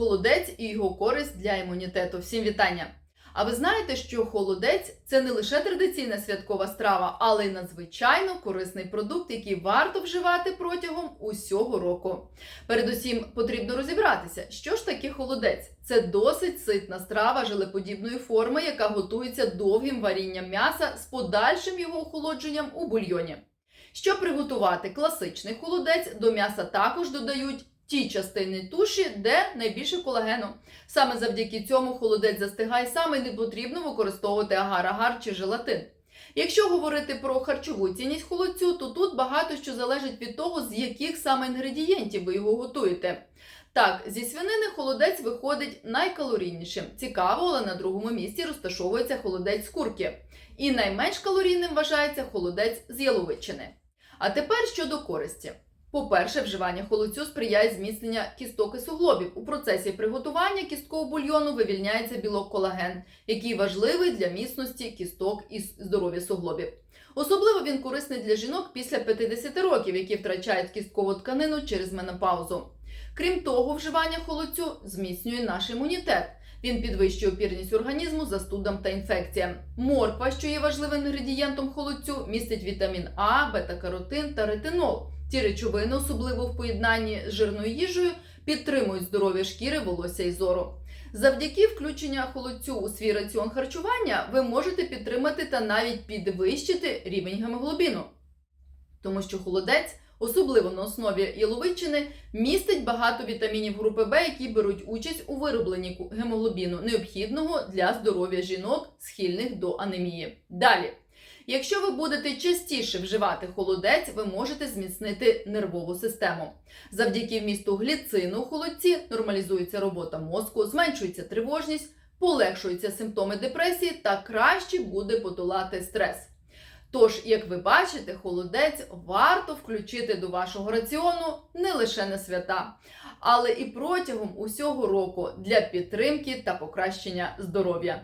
холодець і його користь для імунітету. Всім вітання! А ви знаєте, що холодець це не лише традиційна святкова страва, але й надзвичайно корисний продукт, який варто вживати протягом усього року. Передусім потрібно розібратися, що ж таке холодець. Це досить ситна страва жилеподібної форми, яка готується довгим варінням м'яса з подальшим його охолодженням у бульйоні. Щоб приготувати класичний холодець, до м'яса також додають ті частини туші, де найбільше колагену. Саме завдяки цьому холодець застигає саме не потрібно використовувати агар-агар чи желатин. Якщо говорити про харчову цінність холодцю, то тут багато що залежить від того, з яких саме інгредієнтів ви його готуєте. Так, зі свинини холодець виходить найкалорійнішим. Цікаво, але на другому місці розташовується холодець з курки. І найменш калорійним вважається холодець з яловичини. А тепер щодо користі. По-перше, вживання холодцю сприяє зміцнення кісток і суглобів. У процесі приготування кісткового бульйону вивільняється білок колаген, який важливий для міцності кісток і здоров'я суглобів. Особливо він корисний для жінок після 50 років, які втрачають кісткову тканину через менопаузу. Крім того, вживання холодцю зміцнює наш імунітет. Він підвищує опірність організму застудам та інфекціям. Морква, що є важливим інгредієнтом холодцю, містить вітамін А, бета-каротин та ретинол. Ці речовини, особливо в поєднанні з жирною їжею, підтримують здоров'я шкіри, волосся і зору. Завдяки включенню холодцю у свій раціон харчування ви можете підтримати та навіть підвищити рівень гемоглобіну, тому що холодець, особливо на основі яловичини, містить багато вітамінів групи Б, які беруть участь у виробленні гемоглобіну, необхідного для здоров'я жінок, схильних до анемії. Далі. Якщо ви будете частіше вживати холодець, ви можете зміцнити нервову систему. Завдяки вмісту гліцину у холодці нормалізується робота мозку, зменшується тривожність, полегшуються симптоми депресії та краще буде подолати стрес. Тож, як ви бачите, холодець варто включити до вашого раціону не лише на свята, але і протягом усього року для підтримки та покращення здоров'я.